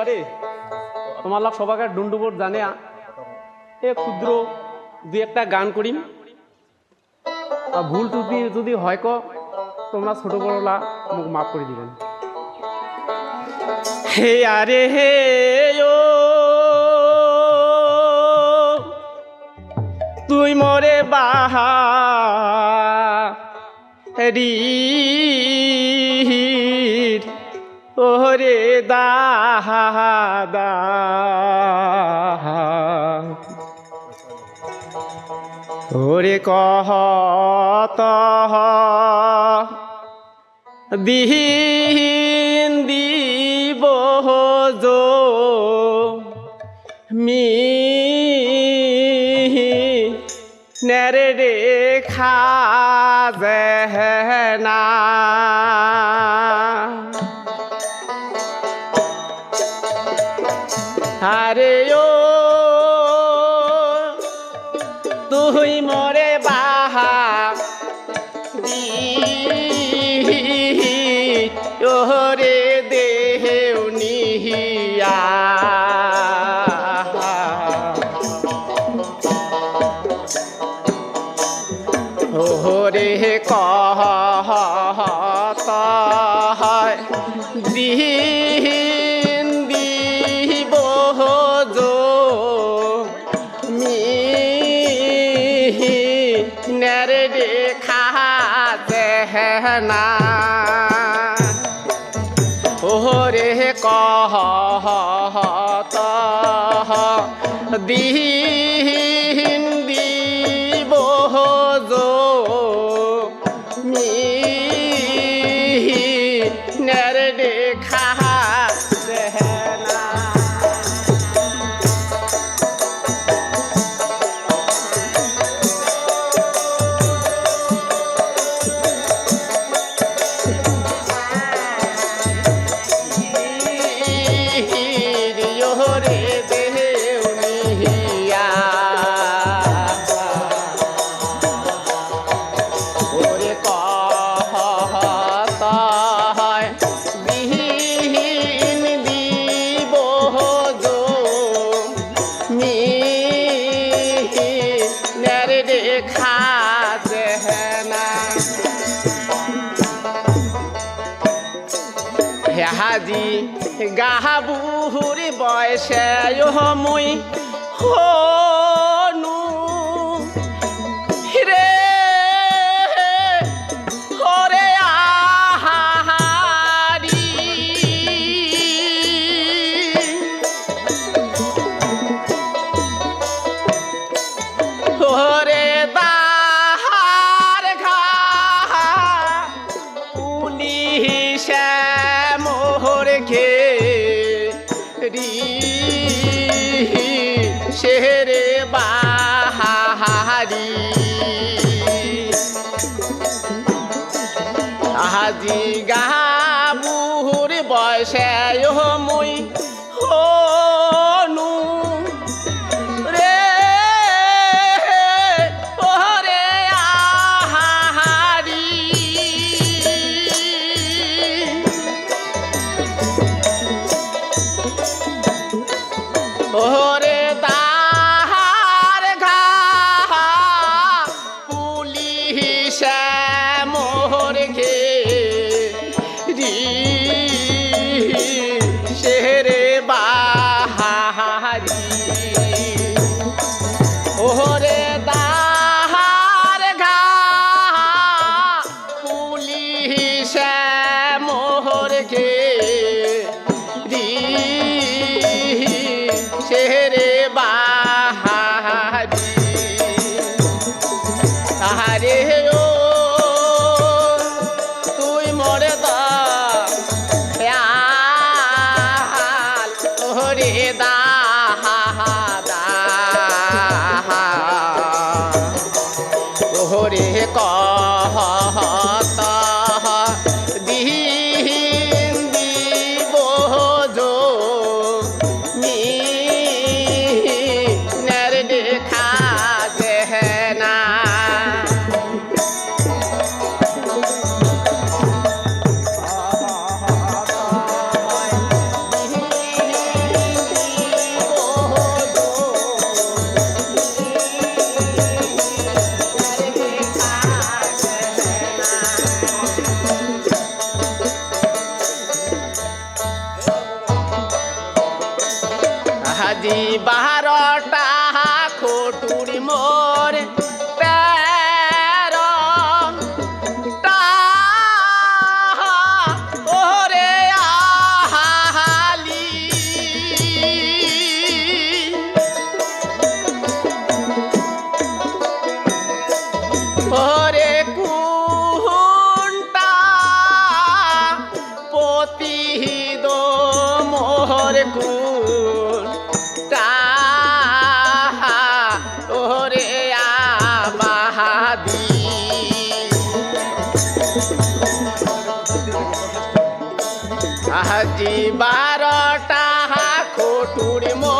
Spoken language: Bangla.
করে তোমার লোক সবাকে ডুন্ডুবোট জানে। এ ক্ষুদ্র দু একটা গান করিম। আর ভুল টুটি যদি হয় ক, তোমরা ছোট বড়লা মুখ মাফ করে দিবেন। হে আরে হে ও, তুই মরে বাহা রির ওরে দাহাদা ওরে কহত দিন দিব মি নেরে রে খাজনা তুই মরে দেহনা ওহরে কহ দিন দেখা দেহনা হাজি গাহাবুর বয়সে মই হনু আজি গাবুর বয়সে মই শেরে বাহারি। ওরে দাহার ঘা পুলিশে মোহর গে রে শেরে ওরে কহত સાહજી બારટા ખોટુડી મો